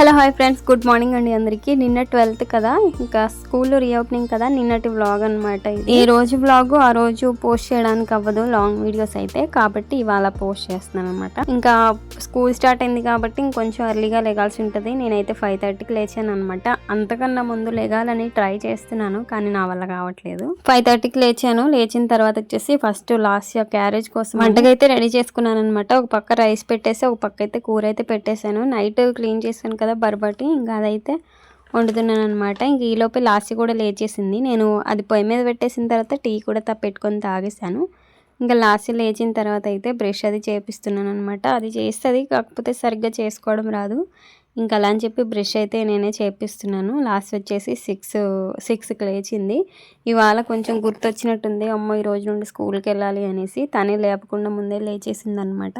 Hello hi friends. Good morning అండి అందరికీ. నిన్న ట్వెల్త్ కదా ఇంకా స్కూల్ రీఓపెనింగ్ కదా నిన్నటి వ్లాగ్ అనమాట ఈ రోజు వ్లాగ్ ఆ రోజు పోస్ట్ చేయడానికి అవ్వదు లాంగ్ వీడియోస్ అయితే. కాబట్టి ఇవాళ పోస్ట్ చేస్తున్నాను అనమాట ఇంకా స్కూల్ స్టార్ట్ అయింది కాబట్టి ఇంకొంచెం ఎర్లీగా లెగాల్సి ఉంటుంది. నేనైతే ఫైవ్ థర్టీకి లేచాను అనమాట అంతకన్నా ముందు లెగాలని ట్రై చేస్తున్నాను కానీ నా వల్ల కావట్లేదు. ఫైవ్ థర్టీకి లేచాను. లేచిన తర్వాత వచ్చేసి ఫస్ట్ లాస్ట్ క్యారేజ్ కోసం వంటకైతే రెడీ చేసుకున్నాను అనమాట ఒక పక్క రైస్ పెట్టేసి ఒక పక్క అయితే కూర అయితే పెట్టేశాను. నైట్ క్లీన్ చేశాను కదా బరబట్టి ఇంకా అదైతే వండుతున్నాను అనమాట ఇంక ఈలోపే లాస్ట్ కూడా లేచేసింది నేను అది పొయ్యి మీద పెట్టేసిన తర్వాత టీ కూడా తా పెట్టుకొని తాగేశాను. ఇంకా లాస్ట్ లేచిన తర్వాత అయితే బ్రష్ అది చేపిస్తున్నాను అనమాట అది చేస్తుంది కాకపోతే సరిగ్గా చేసుకోవడం రాదు. ఇంకా అలా అని చెప్పి బ్రష్ అయితే నేనే చేపిస్తున్నాను. లాస్ట్ వచ్చేసి సిక్స్ సిక్స్కి లేచింది. ఇవాళ కొంచెం గుర్తొచ్చినట్టుంది అమ్మో ఈ రోజు నుండి స్కూల్కి వెళ్ళాలి అనేసి. తనే లేపకుండా ముందే లేచేసింది అనమాట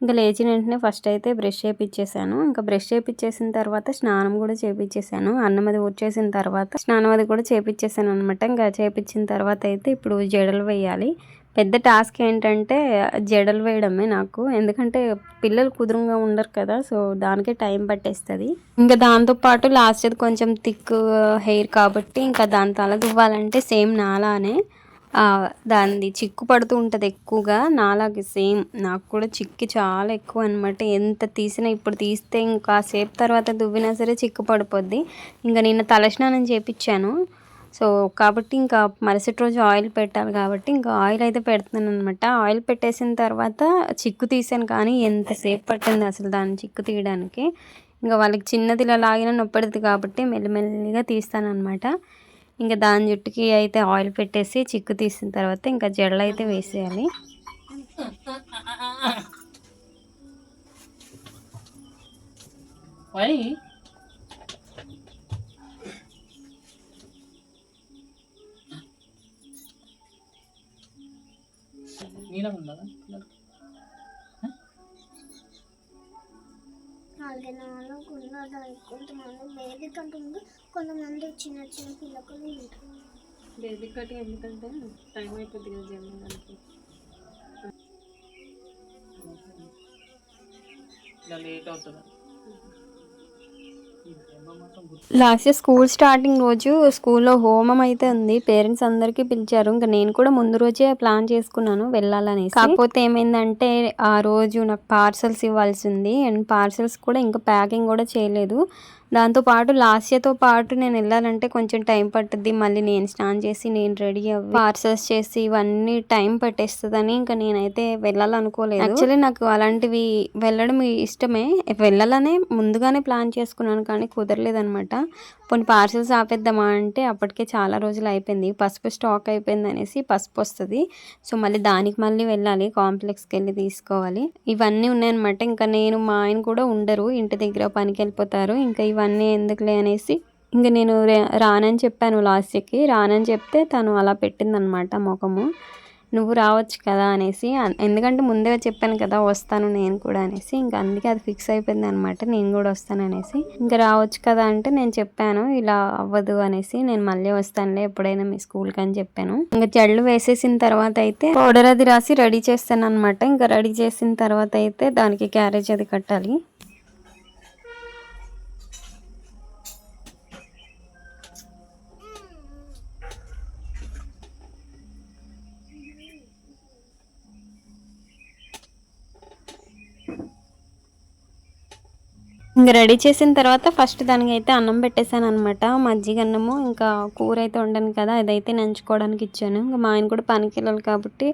ఇంకా లేచిన వెంటనే ఫస్ట్ అయితే బ్రష్ చేపించేసాను ఇంకా బ్రష్ చేపించేసిన తర్వాత స్నానం కూడా చేపించేసాను అన్నం అది వచ్చేసిన తర్వాత స్నానం అది కూడా చేపించేసాను అనమాట ఇంకా చేపించిన తర్వాత అయితే ఇప్పుడు జడలు వేయాలి. పెద్ద టాస్క్ ఏంటంటే జడలు వేయడమే నాకు. ఎందుకంటే పిల్లలు కుదురుగా ఉండరు కదా సో దానికే టైం పట్టేస్తుంది. ఇంకా దాంతోపాటు లాస్ట్ అది కొంచెం థిక్ హెయిర్ కాబట్టి ఇంకా దాని తల దువ్వాలంటే సేమ్ నాలానే దాన్ని దానిది చిక్కు పడుతూ ఉంటుంది ఎక్కువగా నాలాగే సేమ్. నాకు కూడా చిక్కి చాలా ఎక్కువ అనమాట ఎంత తీసినా ఇప్పుడు తీస్తే ఇంకా సేపు తర్వాత దువ్వినా సరే చిక్కు పడిపోద్ది. ఇంకా నిన్న తలస్నానం చేపించాను సో కాబట్టి ఇంకా మరుసటి రోజు ఆయిల్ పెట్టాలి కాబట్టి ఇంకా ఆయిల్ అయితే పెడుతున్నాను అనమాట ఆయిల్ పెట్టేసిన తర్వాత చిక్కు తీసాను కానీ ఎంతసేపు పట్టింది అసలు దాన్ని చిక్కు తీయడానికి. ఇంకా వాళ్ళకి చిన్నది ఇలా లాగిన నొప్పెడుతుంది కాబట్టి మెల్లిమెల్లిగా తీస్తాను అనమాట ఇంకా దాని జుట్టుకి అయితే ఆయిల్ పెట్టేసి చిక్కు తీసిన తర్వాత ఇంకా జడలు అయితే వేసేయాలి. Why? ఉన్నది కొంతమంది బేబీ కంటుంది కొంతమంది చిన్న చిన్న పిల్లకలు ఉంటారు. బేబీ కట్ ఎందుకంటే టైం అయిపోద్ది కదా జమ్మడానికి ఇలా లేట్ అవుతుంది. లాస్ట్ స్కూల్ స్టార్టింగ్ రోజు స్కూల్లో హోమం అయితే ఉంది. పేరెంట్స్ అందరికీ పిలిచారు. ఇంకా నేను కూడా ముందు రోజే ప్లాన్ చేసుకున్నాను వెళ్ళాలని కాకపోతే ఏమైందంటే ఆ రోజు నాకు పార్సల్స్ ఇవ్వాల్సింది అండ్ పార్సల్స్ కూడా ఇంకా ప్యాకింగ్ కూడా చేయలేదు. దాంతో పాటు లాస్యతో పాటు నేను వెళ్ళాలంటే కొంచెం టైం పట్టుద్ది. మళ్ళీ నేను స్నాన్ చేసి నేను రెడీ అవ్వి పార్సల్స్ చేసి ఇవన్నీ టైం పట్టేస్తుందని ఇంకా నేనైతే వెళ్ళాలనుకోలేదు. యాక్చువల్లీ నాకు అలాంటివి వెళ్ళడం ఇష్టమే. వెళ్ళాలనే ముందుగానే ప్లాన్ చేసుకున్నాను కానీ కుదరలేదనమాట కొన్ని పార్సల్స్ ఆపేద్దామా అంటే అప్పటికే చాలా రోజులు అయిపోయింది. పసుపు స్టాక్ అయిపోయింది అనేసి పసుపు వస్తుంది. సో మళ్ళీ దానికి మళ్ళీ వెళ్ళాలి కాంప్లెక్స్కి వెళ్ళి తీసుకోవాలి. ఇవన్నీ ఉన్నాయన్నమాట. ఇంకా నేను మా ఆయన కూడా ఉండరు ఇంటి దగ్గర పనికి వెళ్ళిపోతారు. ఇంకా ఇవన్నీ ఎందుకులే అనేసి ఇంకా నేను రానని చెప్పాను లాస్ట్కి రానని చెప్తే తను అలా పెట్టిందనమాట ముఖము. నువ్వు రావచ్చు కదా అనేసి ఎందుకంటే ముందే చెప్పాను కదా వస్తాను నేను కూడా అనేసి ఇంకా అందుకే అది ఫిక్స్ అయిపోయింది అనమాట నేను కూడా వస్తాను అనేసి. ఇంకా రావచ్చు కదా అంటే నేను చెప్పాను ఇలా అవ్వదు అనేసి నేను మళ్ళీ వస్తానులే ఎప్పుడైనా మీ స్కూల్కి అని చెప్పాను. ఇంకా చెడ్లు వేసేసిన తర్వాత అయితే పౌడర్ అది రాసి రెడీ చేస్తాను అనమాట ఇంకా రెడీ చేసిన తర్వాత అయితే దానికి క్యారేజ్ అది కట్టాలి. ఇంకా రెడీ చేసిన తర్వాత ఫస్ట్ దానికి అయితే అన్నం పెట్టేశాను అనమాట మజ్జిగ అన్నము ఇంకా కూర అయితే వండాను కదా అదైతే నంచుకోవడానికి ఇచ్చాను. ఇంకా మా ఆయన కూడా పనికి వెళ్ళాలి కాబట్టి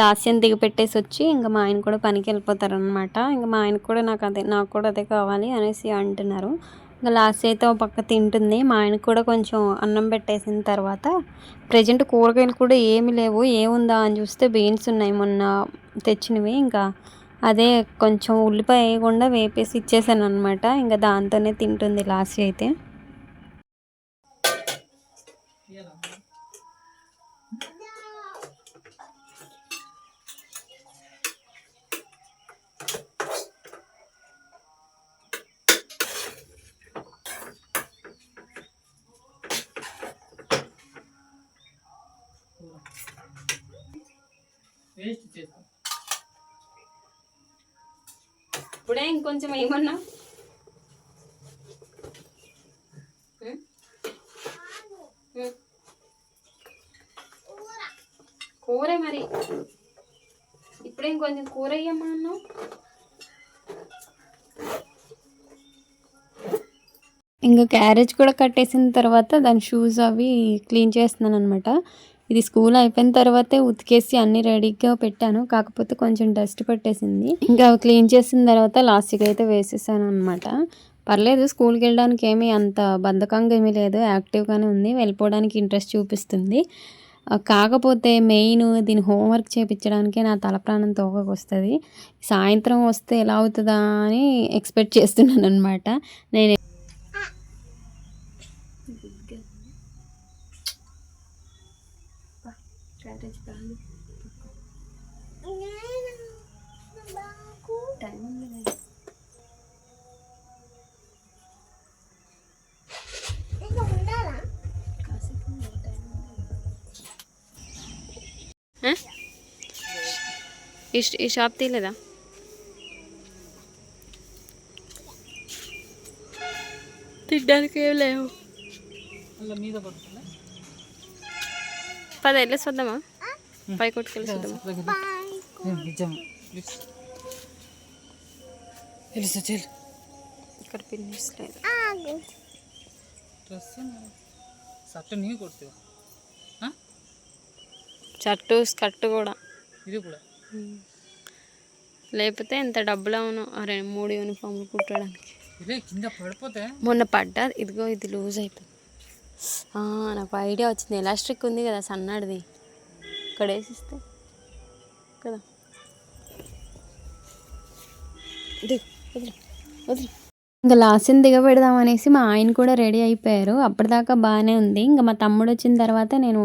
లాస్యం దిగి పెట్టేసి వచ్చి ఇంకా మా ఆయన కూడా పనికి వెళ్ళిపోతారు అనమాట ఇంకా మా ఆయన కూడా నాకు అదే నాకు కూడా అదే కావాలి అనేసి అంటున్నారు. ఇంకా లాస్ట్ అయితే ఒక పక్క తింటుంది. మా ఆయనకు కూడా కొంచెం అన్నం పెట్టేసిన తర్వాత ప్రజెంట్ కూరగాయలు కూడా ఏమి లేవు. ఏముందా అని చూస్తే బీన్స్ ఉన్నాయి మొన్న తెచ్చినవి. ఇంకా అదే కొంచెం ఉల్లిపాయ వేయకుండా వేపేసి ఇచ్చేసాను అనమాట ఇంకా దాంతోనే తింటుంది లాస్ట్ అయితే. వేస్ట్ చేస్తాం. ఇంకొంచెం ఏమన్నా? కూర మరి. ఇప్పుడే ఇంకొంచెం కూర అయ్యమ్మా అన్నావు ఇంకా క్యారేజ్ కూడా కట్టేసిన తర్వాత దాని షూస్ అవి క్లీన్ చేస్తున్నాను అనమాట ఇది స్కూల్ అయిపోయిన తర్వాతే ఉతికేసి అన్ని రెడీగా పెట్టాను. కాకపోతే కొంచెం డస్ట్ పట్టేసింది. ఇంకా క్లీన్ చేసిన తర్వాత లాస్ట్కి అయితే వేసేసాను అనమాట పర్లేదు స్కూల్కి వెళ్ళడానికి ఏమీ అంత బద్ధకంగా ఏమీ లేదు. యాక్టివ్గానే ఉంది. వెళ్ళిపోవడానికి ఇంట్రెస్ట్ చూపిస్తుంది. కాకపోతే మెయిన్ దీని హోంవర్క్ చేయించడానికే నా తల ప్రాణం తోకకు వస్తుంది సాయంత్రం వస్తే ఎలా అవుతుందా అని ఎక్స్పెక్ట్ చేస్తున్నాను అనమాట నేను ఇంకా ఉండాలా ఈ ఈ షాప్ తీయలేదా తినడానికి ఏం లేవు అలా మీద పడుతుందా పది వెళ్ళేసి వద్దామా పై కొట్టుకెళ్ళి వద్దామా నిజం తెలుసా ఇక్కడ పిన్నిస్ లేదు ఆగు. డ్రెస్ సట్టు నీ షర్టు స్కర్ట్ కూడా. ఇది కూడా? లేకపోతే ఎంత డబ్బులు అవును అరే మూడు యూనిఫామ్లు కుట్టడానికి. కింద పడిపోతే? మొన్న పడ్డా ఇదిగో ఇది లూజ్ అయిపోయింది. ఆ, నాకు ఐడియా వచ్చింది. ఎలాస్టిక్ ఉంది కదా సన్నాడిది. ఇక్కడ వేసిస్తే. కదా. ఇంకా లాస్ట్ని దిగబెడదాం అనేసి మా ఆయన కూడా రెడీ అయిపోయారు. అప్పటిదాకా బాగానే ఉంది. ఇంకా మా తమ్ముడు వచ్చిన తర్వాత నేను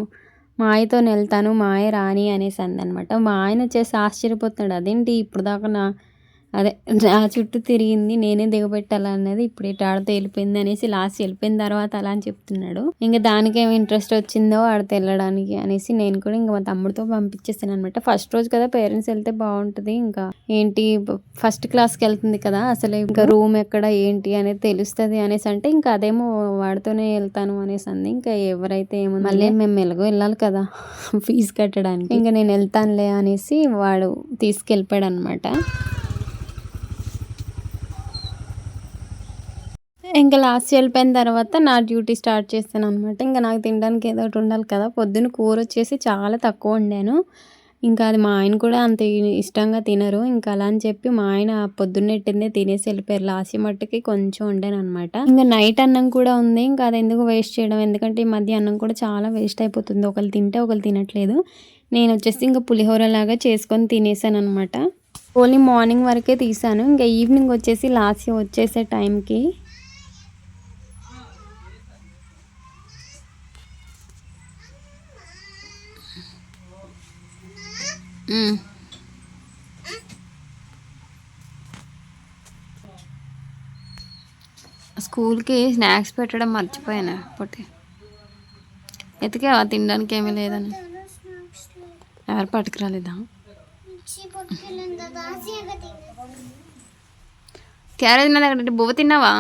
మా ఆయతో వెళ్తాను మా ఆయ రాని అనేసి అందనమాట మా ఆయన వచ్చేసి ఆశ్చర్యపోతున్నాడు. అదేంటి ఇప్పుడు దాకా నా అదే నా చుట్టూ తిరిగింది నేనే దిగబెట్టాలన్నది ఇప్పుడు ఇటు ఆడితే వెళ్ళిపోయింది అనేసి లాస్ట్ వెళ్ళిపోయిన తర్వాత అలా అని చెప్తున్నాడు. ఇంకా దానికి ఏమి ఇంట్రెస్ట్ వచ్చిందో ఆడితే వెళ్ళడానికి అనేసి నేను కూడా ఇంకా మా తమ్ముడితో పంపించేస్తాను అనమాట ఫస్ట్ రోజు కదా పేరెంట్స్ వెళ్తే బాగుంటుంది. ఇంకా ఏంటి ఫస్ట్ క్లాస్కి వెళ్తుంది కదా అసలు ఇంకా రూమ్ ఎక్కడ ఏంటి అనేది తెలుస్తుంది అనేసి అంటే ఇంకా అదేమో వాడితోనే వెళ్తాను అనేసి అంది. ఇంకా ఎవరైతే ఏమో మళ్ళీ మేము ఎలాగో వెళ్ళాలి కదా ఫీజు కట్టడానికి. ఇంకా నేను వెళ్తానులే అనేసి వాడు తీసుకెళ్ళిపోయాడు అనమాట ఇంకా లాస్ట్ వెళ్ళిపోయిన తర్వాత నా డ్యూటీ స్టార్ట్ చేస్తాను అనమాట ఇంకా నాకు తినడానికి ఏదో ఒకటి ఉండాలి కదా. పొద్దున్న కూర వచ్చేసి చాలా తక్కువ వండాను. ఇంకా అది మా ఆయన కూడా అంత ఇష్టంగా తినరు. ఇంకా అలా అని చెప్పి మా ఆయన పొద్దున్నెట్టిందే తినేసి వెళ్ళిపోయారు. లాస్ట్ మట్టుకి కొంచెం వండాను అనమాట ఇంకా నైట్ అన్నం కూడా ఉంది. ఇంకా అది ఎందుకు వేస్ట్ చేయడం? ఎందుకంటే ఈ మధ్య అన్నం కూడా చాలా వేస్ట్ అయిపోతుంది. ఒకరు తింటే ఒకరు తినట్లేదు. నేను వచ్చేసి ఇంకా పులిహోర లాగా చేసుకొని తినేసాను అనమాట ఓన్లీ మార్నింగ్ వరకే తీసాను. ఇంకా ఈవినింగ్ వచ్చేసి లాస్ట్ వచ్చేసే టైంకి స్కూల్కి స్నాక్స్ పెట్టడం మర్చిపోయాను? ఒకటి ఎతికే తినడానికి ఏమీ లేదని. ఎవరు పట్టుకురాలేదా? క్యారేజ్ నా దగ్గర బువ్వ తిన్నావా?